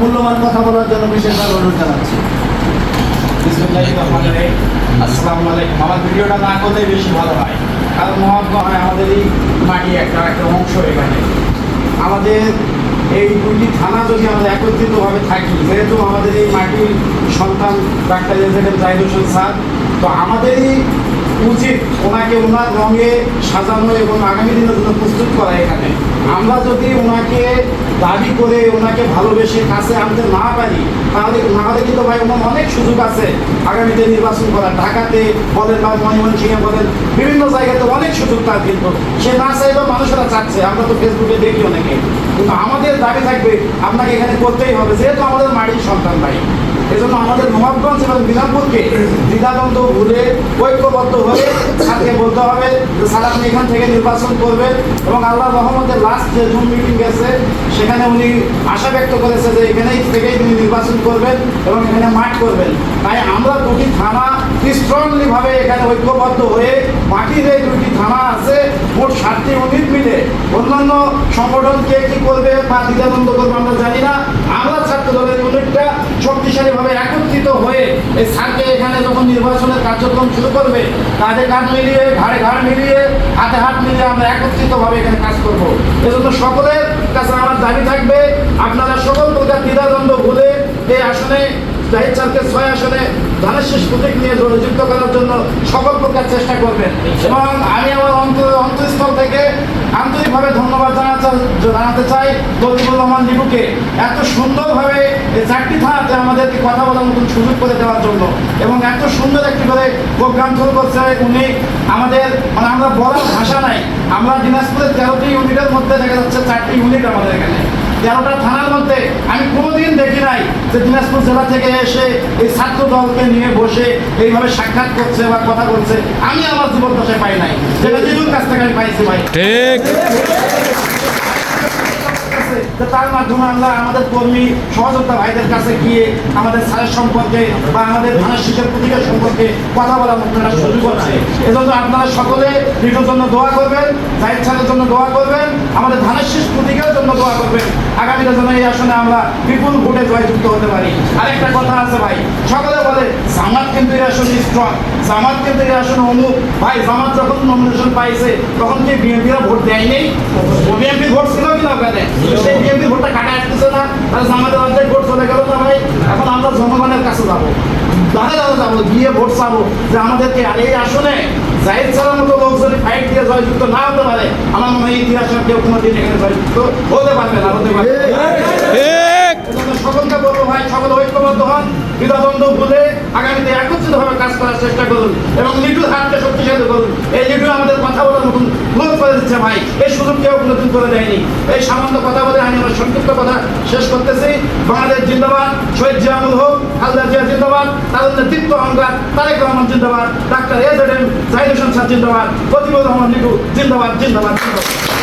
মূল্যবান কথা বলার জন্য বিশেষভাবে অনুরোধ জানাচ্ছি। আসসালামু আলাইকুম। আমার ভিডিওটা না করলেই বেশি ভালো হয়। কারণ মহাত্মা হয় আমাদেরই মাটি একটা একটা অংশ এখানে। আমাদের এই দুটি থানা যদি আমরা একত্রিতভাবে থাকি, যেহেতু আমাদের এই মাটির সন্তান ডাক্তার এজেন্ট জাহিদ হোসেন স্যার, তো আমাদেরই উচিত ওনাকে ওনার রঙে সাজানো এবং আগামী দিনের জন্য প্রস্তুত করা এখানে। আমরা যদি ওনাকে দাবি করে ওনাকে ভালোবেসে কাছে আনতে না পারি, তাহলে নাহলে কিন্তু ভাই ওনার অনেক সুযোগ আছে আগামীতে নির্বাচন করার। ঢাকাতে বলেন বা ময়মনসিংহে বলেন, বিভিন্ন জায়গাতে অনেক সুযোগ তার কিন্তু। সে না চাইলেও মানুষেরা চাচ্ছে, আমরা তো ফেসবুকে দেখি অনেকে। কিন্তু আমাদের দাবি থাকবে, আপনাকে এখানে করতেই হবে, যেহেতু আমাদের মাটির সন্তান ভাই। এজন্য আমাদের নবাবগঞ্জ এবং বিধানপুরকে দ্বিধাদ্বন্দ্ব, ভুলে ঐক্যবদ্ধ হয়ে স্যারকে বলতে হবে যে, স্যার, আপনি এখান থেকে নির্বাচন করবেন। এবং আল্লাহ রহমতের লাস্ট যে জুম মিটিং গেছে, সেখানে উনি আশা ব্যক্ত করেছে যে, এখানেই থেকেই তিনি নির্বাচন করবেন এবং এখানে মাঠ করবেন। তাই আমরা দুটি থানা স্ট্রংলি ভাবে এখানে ঐক্যবদ্ধ হয়ে বাকির এই দুটি থানা আছে, মোট সাতটি ইউনিট মিলে। অন্যান্য সংগঠন কে কি করবে বা দ্বিধাদ্বন্দ্ব করবে আমরা জানি না। আমরা ছাত্র দলের ইউনিটটা শক্তিশালীভাবে একত্রিত হয়ে এই স্যারকে এখানে যখন নির্বাচনের কার্যক্রম শুরু করবে, কাঁধে কাঁধ মিলিয়ে, ঘাড়ে ঘাড় মিলিয়ে, হাতে হাত মিলিয়ে আমরা একত্রিতভাবে এখানে কাজ করব। এজন্য সকলের কাছে আমার দাবি থাকবে, আপনারা সকল প্রকার দ্বিধাদ্বন্দ্ব ভুলে এই আসনে জাহিদ ছয় আসনে ধানের প্রতীক নিয়ে যুক্ত করার জন্য সকল প্রকার চেষ্টা করবেন। এবং আমি আমার অন্তঃস্থল থেকে আন্তরিকভাবে ধন্যবাদ জানাতে জানাতে চাই লতিফুর রহমান লিপুকে এত সুন্দরভাবে এই চারটি থানাতে আমাদেরকে কথা বলার মতন সুযোগ করে দেওয়ার জন্য এবং এত সুন্দর একটি করে প্রোগ্রাম শুরু করছে উনি আমাদের মানে আমরা বলার ভাষা নাই। আমরা দিনাজপুরের তেরোটি ইউনিটের মধ্যে দেখা যাচ্ছে চারটি ইউনিট আমাদের এখানে। তেরোটা থানার মধ্যে। আমি কোনোদিন দেখি নাই যে দিনাজপুর জেলা থেকে এসে এই ছাত্র দলকে নিয়ে বসে এইভাবে সাক্ষাৎ করছে বা কথা বলছে। আমি আমার জীবন দশায় পাই নাই। যেটা দিদুর কাছ থেকে আমি পাইছি ভাই। ঠিক। তার মাধ্যমে আমরা আমাদের কর্মী সহযোগিতা ভাইদের কাছে গিয়ে আমাদের স্যারের সম্পর্কে বা আমাদের ধানের শিক্ষার প্রতিকার সম্পর্কে কথা বলার একটা সুযোগ হচ্ছে এজন্য আপনারা সকলে লিটোর জন্য দোয়া করবেন জাহিদ স্যারের জন্য দোয়া করবেন আমাদের ধানের শীষ প্রতিকারের জন্য দোয়া করবেন। আগামীতে যেন এই আসনে আমরা বিপুল ভোটে জয়যুক্ত হতে পারি। আরেকটা কথা আছে ভাই, সকলে বলে জামাত কিন্তু এই আসনে স্ট্রং জামাত কিন্তু এই আসনে অমুক ভাই, জামাত যখন নমিনেশন পাইছে, তখন কি বিএনপিরা ভোট দেয়নি? বিএনপি ভোট ছিল কি না ওখানে? সেই বিএনপি ভোটটা কাটা আসতেছে না। তাহলে জামাতের অর্ধেক ভোট চলে গেল না ভাই? এখন আমরা জনগণের কাছে যাব। দাদা দাদা গিয়ে ভোট চাবো যে আমাদেরকে আর এই আসনে জাহিদ ছাড়ার মতো লোক যদি ফাইট দিয়ে জয়যুক্ত না হতে পারে আমার মনে হয় ইতিহাসের কেউ কোনোদিন এখানে জয়যুক্ত হতে পারবে না হতে পারবে সকলকে বলব ভাই সকল ঐক্যবদ্ধ হন বিধাবন্ধ ভুলে আগামীতে একত্রিতভাবে কাজ করার চেষ্টা করুন এবং নিটুল হাতকে শক্তিশালী করুন এই লিটু আমাদের কথা বলার মতন ক্লোজ ভাই এই সুযোগ কেউ উপলব্ধি করে দেয়নি। এই সামান্য কথা বলে আমি আমার সংক্ষিপ্ত কথা শেষ করতেছি। বাংলাদেশ জিন্দাবাদ, শহীদ জিয়ামুল হোক হালদার জিয়া জিন্দাবাদ, তাদের নেতৃত্ব অহংকার, তারেক রহমান জিন্দাবাদ, ডাক্তার এজ এড এম জাহিদ হোসেন স্যার জিন্দাবাদ প্রতিবুর রহমান লিটু জিন্দাবাদ জিন্দাবাদ জিন্দাবাদ।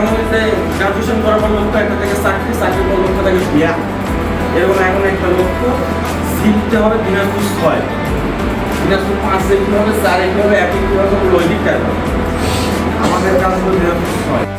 যেমন গ্রাজুয়েশন করার পর লক্ষ্য একটা থেকে চাকরি চাকরি পর লক্ষ্য থাকে বিয়া। এবং এখন একটা লক্ষ্য সিটটা হবে দিনাজপুর ছয়। দিনাজপুর পাঁচ একটি হবে চার একটি হবে এক একটি হবে। লৈদিক আমাদের কাজ হলো দিনাজপুর ছয়।